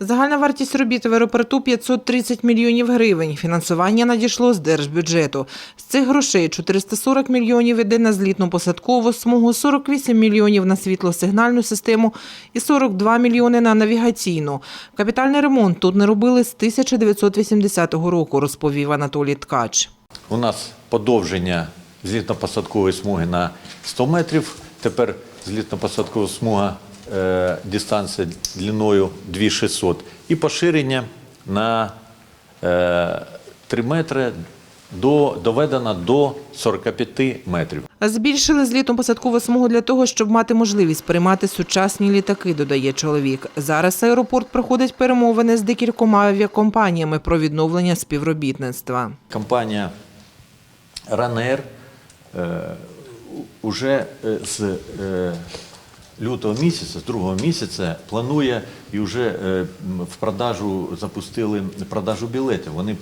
Загальна вартість робіт в аеропорту 530 мільйонів гривень. Фінансування надійшло з держбюджету. З цих грошей 440 мільйонів іде на злітно-посадкову смугу, 48 мільйонів на світлосигнальну систему і 42 мільйони на навігаційну. Капітальний ремонт тут не робили з 1980 року, розповів Анатолій Ткач. У нас подовження злітно-посадкової смуги на 100 метрів. Тепер злітно-посадкова смуга дистанція длиною 2600 і поширення на е, 3 метри до, доведено до 45 метрів. Збільшили злітно-посадкову смугу для того, щоб мати можливість приймати сучасні літаки, додає чоловік. Зараз аеропорт проходить перемовини з декількома авіакомпаніями про відновлення співробітництва. Компанія Ранер вже з е, лютого місяця, з другого місяця, планує і вже е, в продажу запустили продажу білетів. Вони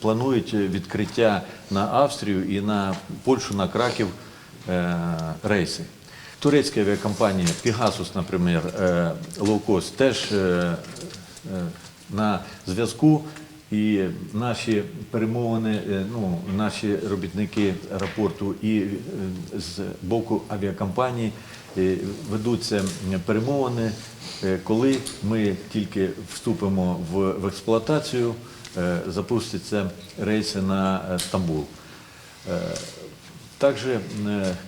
планують відкриття на Австрію і на Польщу, на Краків е, рейси. Турецька авіакомпанія Pegasus, наприклад, е, лоукост, теж на зв'язку. І наші перемовини, е, ну, наші робітники аеропорту і е, з боку авіакомпанії е, ведуться перемовини, коли ми тільки вступимо в, експлуатацію, запустяться рейси на Стамбул. Е, також е,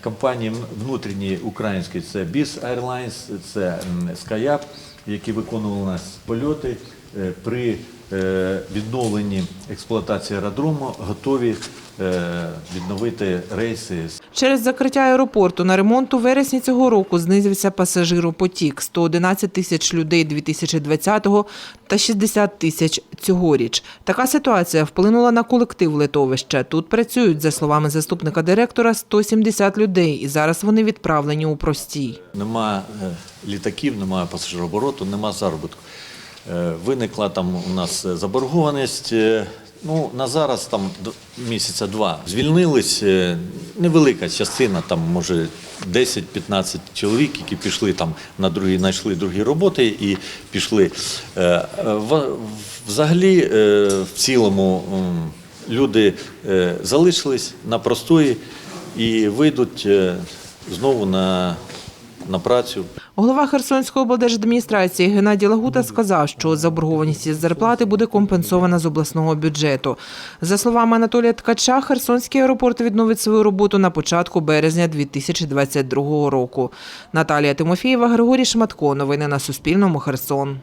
компанії внутрішні українські це BIS Airlines, це SkyUp, які виконували у нас польоти при відновленні експлуатації аеродрому, готові е, відновити рейси Через закриття аеропорту на ремонт у вересні цього року знизився пасажиропотік – 111 тисяч людей 2020-го та 60 тисяч цьогоріч. Така ситуація вплинула на колектив литовища. Тут працюють, за словами заступника директора, 170 людей, і зараз вони відправлені у простій. Нема е, літаків, немає пасажирообороту, нема заробітку. Е, Виникла там у нас е, заборгованість. е, Ну, на зараз там місяця два. Звільнились невелика частина, там може 10-15 чоловік, які пішли там на другі, знайшли другі роботи і пішли. Взагалі, в цілому, люди залишились на простої і вийдуть знову на, на працю. Голова Херсонської облдержадміністрації Геннадій Лагута сказав, що заборгованість із зарплати буде компенсована з обласного бюджету. За словами Анатолія Ткача, Херсонський аеропорт відновить свою роботу на початку березня 2022 року. Наталія Тимофієва, Григорій Шматко. Новини на Суспільному. Херсон.